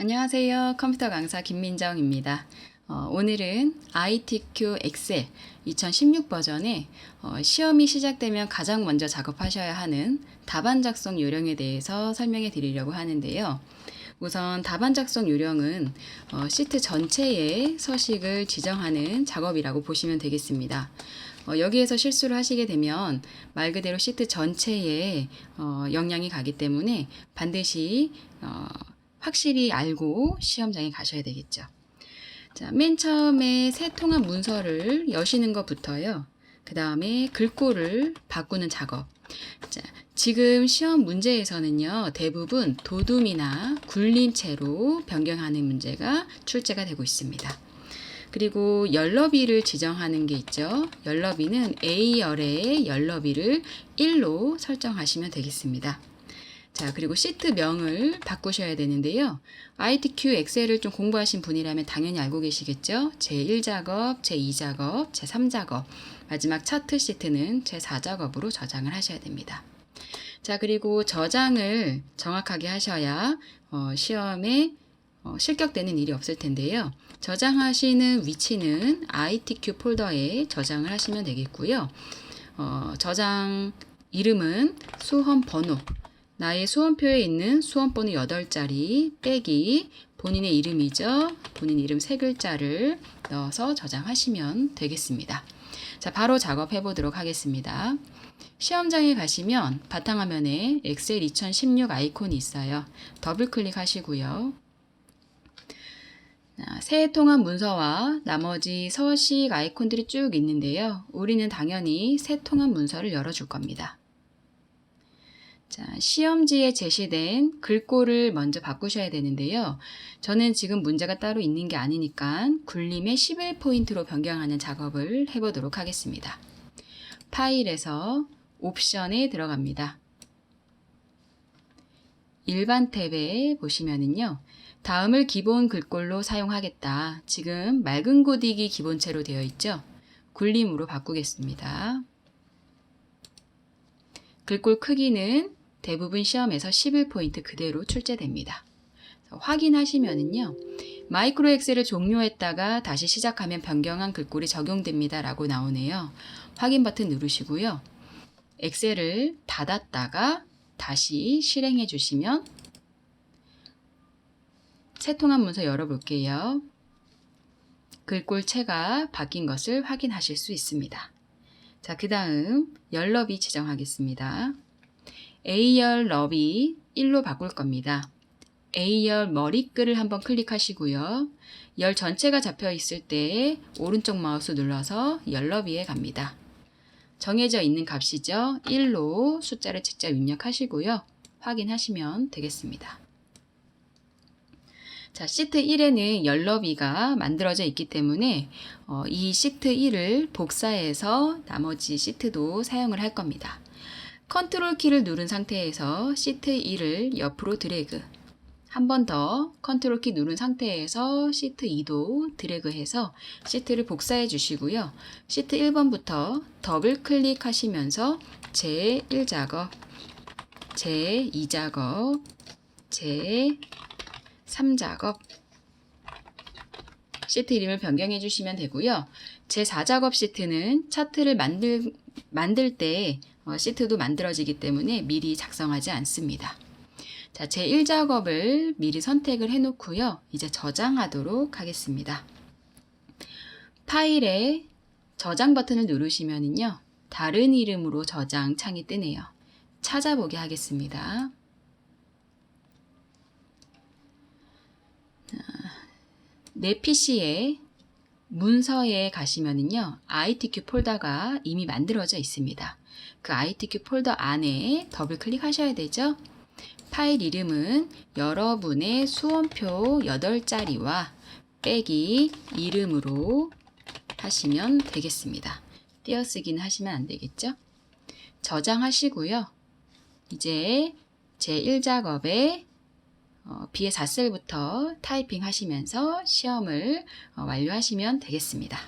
안녕하세요. 컴퓨터 강사 김민정입니다. 어, 오늘은 ITQ 엑셀 2016 버전의 어, 시험이 시작되면 가장 먼저 작업하셔야 하는 답안 작성 요령에 대해서 설명해 드리려고 하는데요. 우선 답안 작성 요령은 어, 시트 전체에 서식을 지정하는 작업이라고 보시면 되겠습니다. 어, 여기에서 실수를 하시게 되면 말 그대로 시트 전체에 어, 영향이 가기 때문에 반드시 어, 확실히 알고 시험장에 가셔야 되겠죠. 자, 맨 처음에 새 통합 문서를 여시는 것부터요. 그 다음에 글꼴을 바꾸는 작업. 자, 지금 시험 문제에서는요, 대부분 도둠이나 굴림체로 변경하는 문제가 출제가 되고 있습니다. 그리고 열너비를 지정하는 게 있죠. 열너비는 A열의 열너비를 1로 설정하시면 되겠습니다. 자, 그리고 시트명을 바꾸셔야 되는데요. ITQ 엑셀을 좀 공부하신 분이라면 당연히 알고 계시겠죠? 제1작업, 제2작업, 제3작업, 마지막 차트 시트는 제4작업으로 저장을 하셔야 됩니다. 자, 그리고 저장을 정확하게 하셔야 어, 시험에 어, 실격되는 일이 없을 텐데요. 저장하시는 위치는 ITQ 폴더에 저장을 하시면 되겠고요. 어, 저장 이름은 수험 번호, 나의 수험표에 있는 수험번호 8자리 빼기 본인의 이름이죠. 본인 이름 세 글자를 넣어서 저장하시면 되겠습니다. 자, 바로 작업해 보도록 하겠습니다. 시험장에 가시면 바탕화면에 엑셀 2016 아이콘이 있어요. 더블 클릭하시고요. 새 통합 문서와 나머지 서식 아이콘들이 쭉 있는데요. 우리는 당연히 새 통합 문서를 열어줄 겁니다. 자, 시험지에 제시된 글꼴을 먼저 바꾸셔야 되는데요. 저는 지금 문제가 따로 있는 게 아니니까 굴림의 11포인트로 변경하는 작업을 해보도록 하겠습니다. 파일에서 옵션에 들어갑니다. 일반 탭에 보시면은요. 다음을 기본 글꼴로 사용하겠다. 지금 맑은 고딕이 기본체로 되어 있죠. 굴림으로 바꾸겠습니다. 글꼴 크기는 대부분 시험에서 11포인트 그대로 출제됩니다. 확인하시면은요. 마이크로 엑셀을 종료했다가 다시 시작하면 변경한 글꼴이 적용됩니다. 라고 나오네요. 확인 버튼 누르시고요. 엑셀을 닫았다가 다시 실행해 주시면 새 통합 문서 열어볼게요. 글꼴체가 바뀐 것을 확인하실 수 있습니다. 자, 그 다음 열너비 지정하겠습니다. A열 너비 1로 바꿀 겁니다. A열 머리글을 한번 클릭하시고요. 열 전체가 잡혀 있을 때 오른쪽 마우스 눌러서 열 너비에 갑니다. 정해져 있는 값이죠. 1로 숫자를 직접 입력하시고요. 확인하시면 되겠습니다. 자, 시트 1에는 열 너비가 만들어져 있기 때문에 어, 이 시트 1을 복사해서 나머지 시트도 사용을 할 겁니다. 컨트롤 키를 누른 상태에서 시트 2를 옆으로 드래그 한 번 더 컨트롤 키 누른 상태에서 시트 2도 드래그해서 시트를 복사해 주시고요. 시트 1번부터 더블 클릭하시면서 제1작업, 제2작업, 제3작업 시트 이름을 변경해 주시면 되고요. 제4작업 시트는 차트를 만들, 만들 때 어, 시트도 만들어지기 때문에 미리 작성하지 않습니다. 자, 제 1작업을 미리 선택을 해 놓고요. 이제 저장하도록 하겠습니다. 파일에 저장 버튼을 누르시면요. 다른 이름으로 저장 창이 뜨네요. 찾아보게 하겠습니다. 내 PC에 문서에 가시면은요, ITQ 폴더가 이미 만들어져 있습니다. 그 ITQ 폴더 안에 더블 클릭하셔야 되죠. 파일 이름은 여러분의 수험표 8자리와 빼기 이름으로 하시면 되겠습니다. 띄어쓰기는 하시면 안 되겠죠? 저장하시고요. 이제 제 1작업에 어, B의 4셀부터 타이핑 하시면서 시험을 어, 완료하시면 되겠습니다.